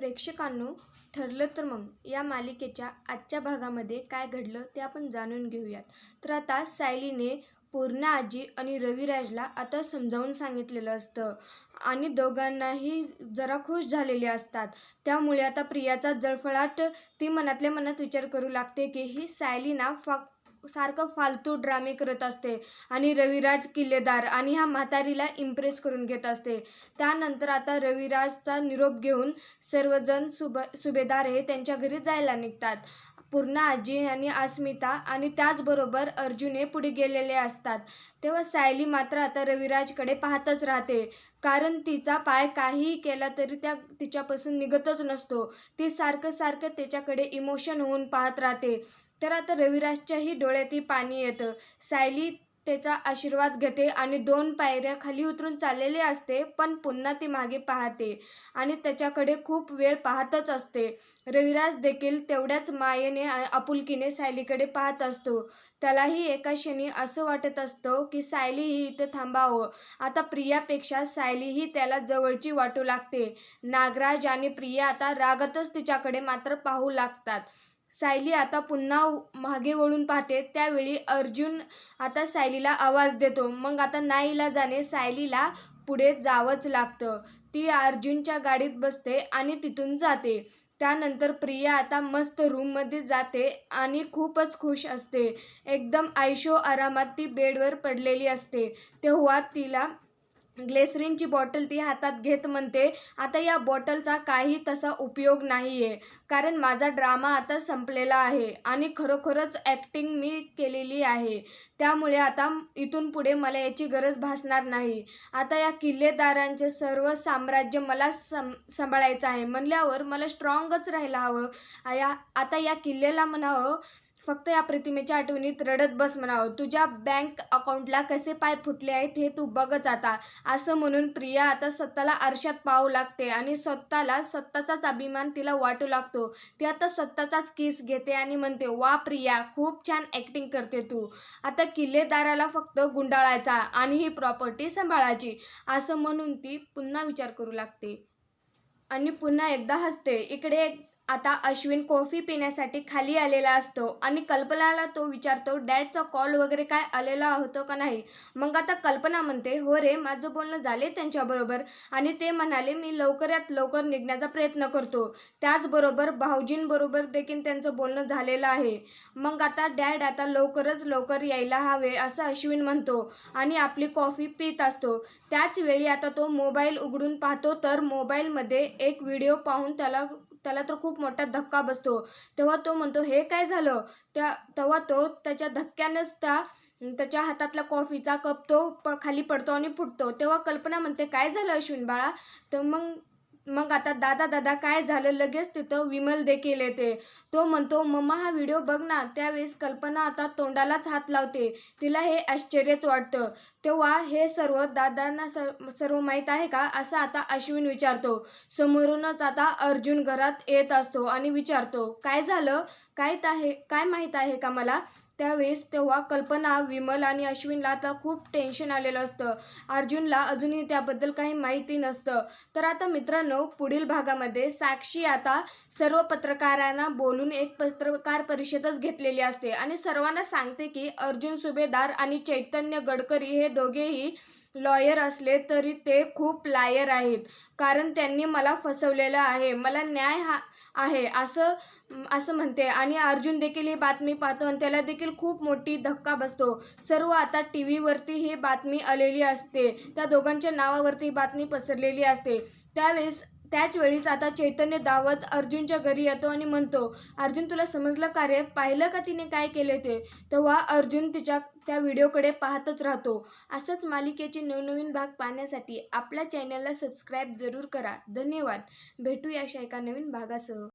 प्रेक्षकांनो ठरलं तर मग. या मालिकेच्या आजच्या भागामध्ये काय घडलं ते आपण जाणून घेऊयात. तर आता सायलीने पूर्णा आजी आणि रविराजला आता समजावून सांगितलेलं असतं. आणि दोघांनाही जरा खुश झालेले असतात. त्यामुळे आता प्रियाचा जळफळाट ती मनातल्या मनात विचार करू लागते की ही सायली ना सारखं फालतू ड्रामे करत असते आणि रविराज किल्लेदार आणि ह्या म्हातारीला इम्प्रेस करून घेत असते. त्यानंतर आता रविराजचा निरोप घेऊन सर्वजण सुब सुभेदार हे त्यांच्या घरी जायला निघतात. पूर्ण आजी आणि अस्मिता आणि त्याचबरोबर अर्जुन हे पुढे गेलेले असतात. तेव्हा सायली मात्र आता रविराजकडे पाहतच राहते. कारण तिचा पाय काहीही केला तरी त्या तिच्यापासून निघतच नसतो. ती सारखं सारखं त्याच्याकडे इमोशन होऊन पाहत राहते. तर आता रविराजच्याही डोळ्यातही पाणी येतं. सायली त्याचा आशीर्वाद घेते आणि दोन पायऱ्या खाली उतरून चाललेले असते पण पुन्हा ती मागे पाहते आणि त्याच्याकडे खूप वेळ पाहतच असते. रविराज देखील तेवढ्याच मायेने आपुलकीने सायलीकडे पाहत असतो. त्यालाही एका क्षणी असं वाटत असतं की सायली ही इथे थांबावं. आता प्रियापेक्षा सायली ही त्याला जवळची वाटू लागते. नागराज आणि प्रिया आता रागतच तिच्याकडे मात्र पाहू लागतात. सायली आता पुन्हा मागे वळून पाहते. त्यावेळी अर्जुन आता सायलीला आवाज देतो. मग आता नाईला जाणे सायलीला पुढे जावंच लागतं. ती अर्जुनच्या गाडीत बसते आणि तिथून जाते. त्यानंतर प्रिया आता मस्त रूममध्ये जाते आणि खूपच खुश असते. एकदम आयशो आरामात ती बेडवर पडलेली असते. तेव्हा तिला ग्लेसरीनची बॉटल ती हातात घेत म्हणते आता या बॉटलचा काही तसा उपयोग नाही आहे कारण माझा ड्रामा आता संपलेला आहे आणि खरोखरच ॲक्टिंग मी केलेली आहे. त्यामुळे आता इथून पुढे मला याची गरज भासणार नाही. आता या किल्लेदारांचे सर्व साम्राज्य मला सं सांभाळायचं आहे. म्हणल्यावर मला स्ट्रॉंगच राहायला हवं. या आता या किल्ल्याला म्हणावं फक्त या प्रतिमेच्या आठवणीत रडत बस म्हणावं. तुझ्या बँक अकाउंटला कसे पाय फुटले आहेत हे तू बघच आता. असं म्हणून प्रिया आता स्वतःला आरशात पाहू लागते आणि स्वतःला स्वतःचाच अभिमान तिला वाटू लागतो. ती आता स्वतःचाच केस घेते आणि म्हणते वा प्रिया खूप छान ॲक्टिंग करते तू. आता किल्लेदाराला फक्त गुंडाळायचा आणि ही प्रॉपर्टी सांभाळायची. असं म्हणून ती पुन्हा विचार करू लागते. आणि पुन्हा एकदा हसते. इकडे आता अश्विन कॉफी पिण्यासाठी खाली आलेला असतो आणि कल्पनाला तो विचारतो डॅडचा कॉल वगैरे काय आलेला होतो का नाही? मग आता कल्पना म्हणते हो रे माझं बोलणं झाले त्यांच्याबरोबर आणि ते म्हणाले मी लवकरात लवकर निघण्याचा प्रयत्न करतो. त्याचबरोबर भाऊजींबरोबर देखील त्यांचं बोलणं झालेलं आहे. मग आता डॅड आता लवकरच लवकर यायला हवे असं अश्विन म्हणतो आणि आपली कॉफी पित असतो. त्याच वेळी आता तो मोबाईल उघडून पाहतो तर मोबाईलमध्ये एक व्हिडिओ पाहून त्याला त्याला तर खूप मोठा धक्का बसतो. तेव्हा तो म्हणतो हे काय झालं? त्या तेव्हा तो त्याच्या धक्क्यानंच त्या त्याच्या हातातला कॉफीचा कप तो प खाली पडतो आणि फुटतो. तेव्हा कल्पना म्हणते काय झालं अश्विन बाळा? तर मग मग आता दादा दादा काय झालं? लगेच तिथं विमल देखील येते. तो म्हणतो मम्मा हा व्हिडिओ बघ ना. त्यावेळेस कल्पना आता तोंडालाच हात लावते. तिला हे आश्चर्यच वाटतं. तेव्हा हे सर्व दादांना सर्व माहीत आहे का? असं आता अश्विन विचारतो. समोरूनच आता अर्जुन घरात येत असतो आणि विचारतो काय झालं? काय आहे काय माहीत आहे का मला? त्यावेळेस तेव्हा कल्पना विमल आणि अश्विनला आता खूप टेन्शन आलेलं असतं. अर्जुनला अजूनही त्याबद्दल काही माहिती नसतं. तर आता मित्रांनो पुढील भागामध्ये साक्षी आता सर्व पत्रकारांना बोलून एक पत्रकार परिषदच घेतलेली असते. आणि सर्वांना सांगते की अर्जुन सुभेदार आणि चैतन्य गडकरी हे दोघेही लॉयर असले तरी ते खूप लायर आहेत. कारण त्यांनी मला फसवलेलं आहे. मला न्याय हा आहे असं असं म्हणते. आणि अर्जुन देखील ही बातमी पाहतो आणि त्याला देखील खूप मोठी धक्का बसतो. सर्व आता टी व्हीवरती ही बातमी आलेली असते. त्या दोघांच्या नावावरती बातमी पसरलेली असते. त्यावेळेस त्याच वेळीच आता चैतन्य दावत अर्जुनच्या घरी येतो आणि म्हणतो अर्जुन तुला समजलं का रे? पाहिलं का तिने काय केले ते? तेव्हा अर्जुन तिच्या त्या व्हिडिओकडे पाहतच राहतो. अशाच मालिकेचे नवनवीन भाग पाहण्यासाठी आपल्या चॅनलला सबस्क्राईब जरूर करा. धन्यवाद. भेटूया अशा एका नवीन भागासह.